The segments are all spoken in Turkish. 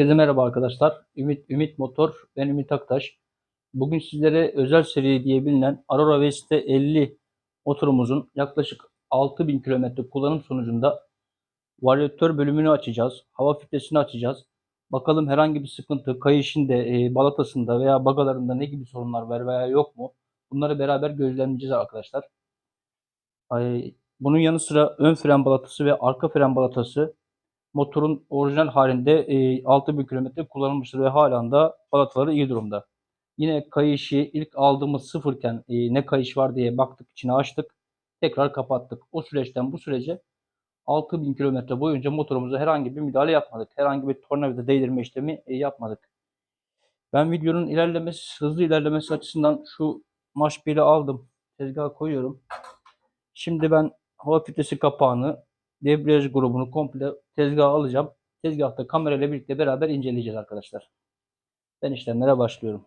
Herkese merhaba arkadaşlar. Ümit Ümit Motor, ben Ümit Aktaş. Bugün sizlere özel seri diye bilinen Aurora Veste 50 motorumuzun yaklaşık 6000 kilometre kullanım sonucunda varyatör bölümünü açacağız. Hava filtresini açacağız. Bakalım herhangi bir sıkıntı kayışında, e, balatasında veya bagalarında ne gibi sorunlar var veya yok mu? Bunları beraber gözlemleyeceğiz arkadaşlar. Bunun yanı sıra ön fren balatası ve arka fren balatası motorun orijinal halinde e, 6000 kilometre kullanılmıştır ve halen da balataları iyi durumda. Yine kayışı ilk aldığımız sıfırken e, ne kayış var diye baktık içine açtık. Tekrar kapattık. O süreçten bu sürece 6000 kilometre boyunca motorumuza herhangi bir müdahale yapmadık. Herhangi bir tornavida değdirme işlemi e, yapmadık. Ben videonun ilerlemesi, hızlı ilerlemesi açısından şu maş 1'i aldım. Tezgaha koyuyorum. Şimdi ben hava filtresi kapağını, debriyaj grubunu komple tezgaha alacağım. Tezgahta kamerayla birlikte beraber inceleyeceğiz arkadaşlar. Ben işlemlere başlıyorum.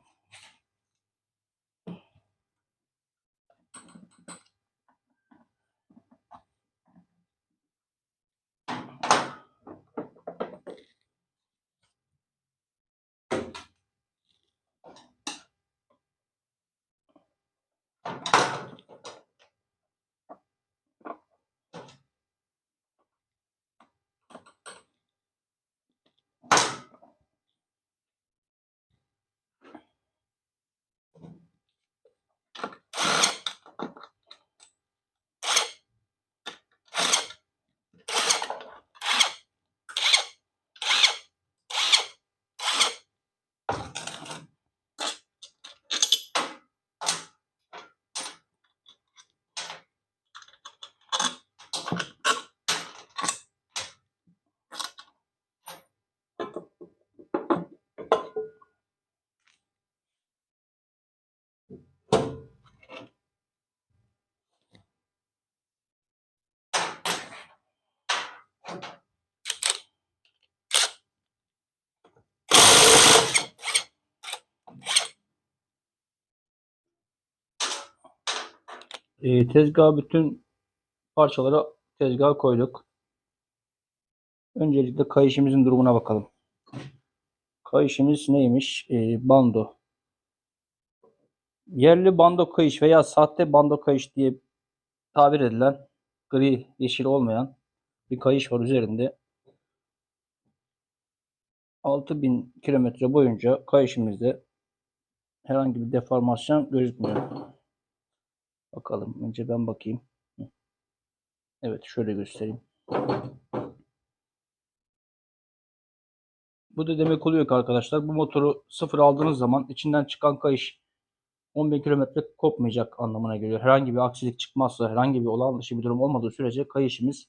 E, tezgaha bütün parçaları tezgaha koyduk. Öncelikle kayışımızın durumuna bakalım. Kayışımız neymiş? E, bando. Yerli bando kayış veya sahte bando kayış diye tabir edilen gri, yeşil olmayan bir kayış var üzerinde. 6000 kilometre boyunca kayışımızda herhangi bir deformasyon gözükmüyor. Bakalım. Önce ben bakayım. Evet şöyle göstereyim. Bu da demek oluyor ki arkadaşlar bu motoru sıfır aldığınız zaman içinden çıkan kayış 10.000 kilometre kopmayacak anlamına geliyor. Herhangi bir aksilik çıkmazsa, herhangi bir olağan dışı bir durum olmadığı sürece kayışımız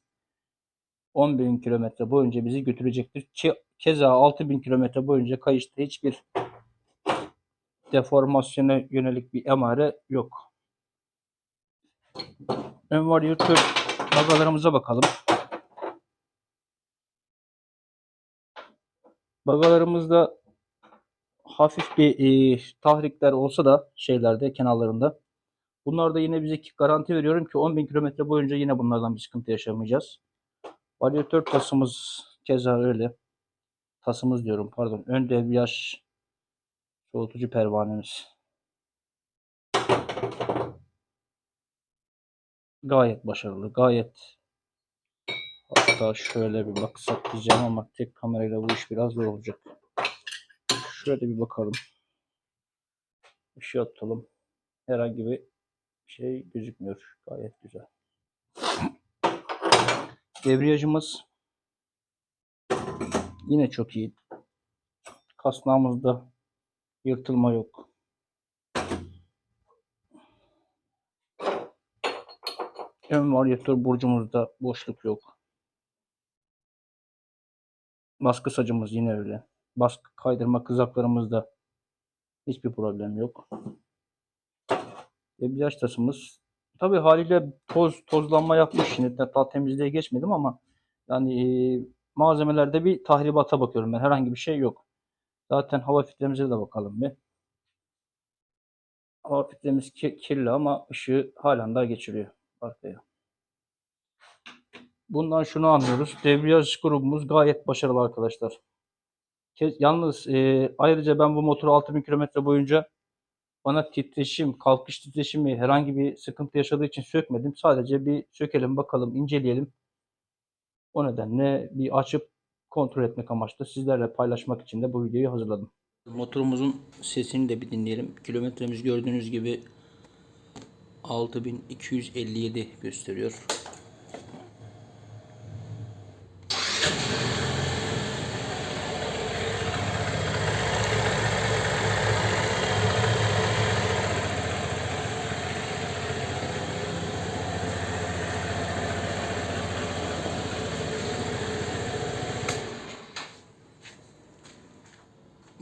10.000 kilometre boyunca bizi götürecektir. Ki keza 6.000 kilometre boyunca kayışta hiçbir deformasyona yönelik bir emare yok. Ön varyatör bagalarımıza bakalım. Bagalarımızda hafif bir e, tahrikler olsa da şeylerde kenarlarında. Bunlarda yine bize garanti veriyorum ki 10.000 kilometre boyunca yine bunlardan bir sıkıntı yaşamayacağız. Varyatör tasımız keza öyle. Tasımız diyorum pardon. Ön debriyaj soğutucu pervanemiz. Gayet başarılı. Gayet hatta şöyle bir baksak diyeceğim ama tek kamerayla bu iş biraz zor olacak. Şöyle bir bakalım. Işığı atalım. Herhangi bir şey gözükmüyor. Gayet güzel. Debriyajımız yine çok iyi. Kasnağımızda yırtılma yok. Ön varyatör burcumuzda boşluk yok. Baskı sacımız yine öyle. Baskı kaydırma kızaklarımızda hiçbir problem yok. Debriyaj tasımız tabi haliyle toz tozlanma yapmış. Şimdi daha temizliğe geçmedim ama yani e, malzemelerde bir tahribata bakıyorum ben. Herhangi bir şey yok. Zaten hava filtremize de bakalım bir. Hava filtremiz ki- kirli ama ışığı halen daha geçiriyor arkaya. Bundan şunu anlıyoruz. Debriyaj grubumuz gayet başarılı arkadaşlar. Yalnız e, ayrıca ben bu motoru 6000 kilometre boyunca bana titreşim, kalkış titreşimi herhangi bir sıkıntı yaşadığı için sökmedim. Sadece bir sökelim bakalım, inceleyelim. O nedenle bir açıp kontrol etmek amaçlı sizlerle paylaşmak için de bu videoyu hazırladım. Motorumuzun sesini de bir dinleyelim. Kilometremiz gördüğünüz gibi 6257 gösteriyor.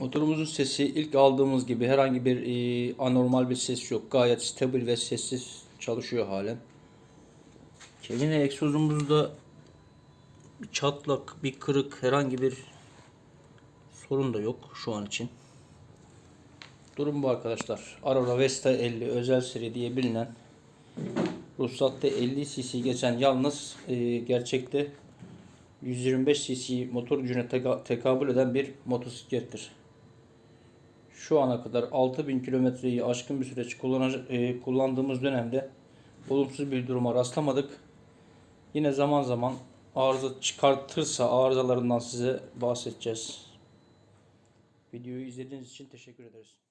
Motorumuzun sesi ilk aldığımız gibi herhangi bir e, anormal bir ses yok. Gayet stabil ve sessiz çalışıyor halen. Yine egzozumuzda bir çatlak, bir kırık, herhangi bir sorun da yok şu an için. Durum bu arkadaşlar. Aurora Vesta 50 özel seri diye bilinen ruhsatta 50 cc geçen yalnız e, gerçekte 125 cc motor gücüne teka- tekabül eden bir motosiklettir. Şu ana kadar 6000 kilometreyi aşkın bir süreç e, kullandığımız dönemde olumsuz bir duruma rastlamadık. Yine zaman zaman arıza çıkartırsa arızalarından size bahsedeceğiz. Videoyu izlediğiniz için teşekkür ederiz.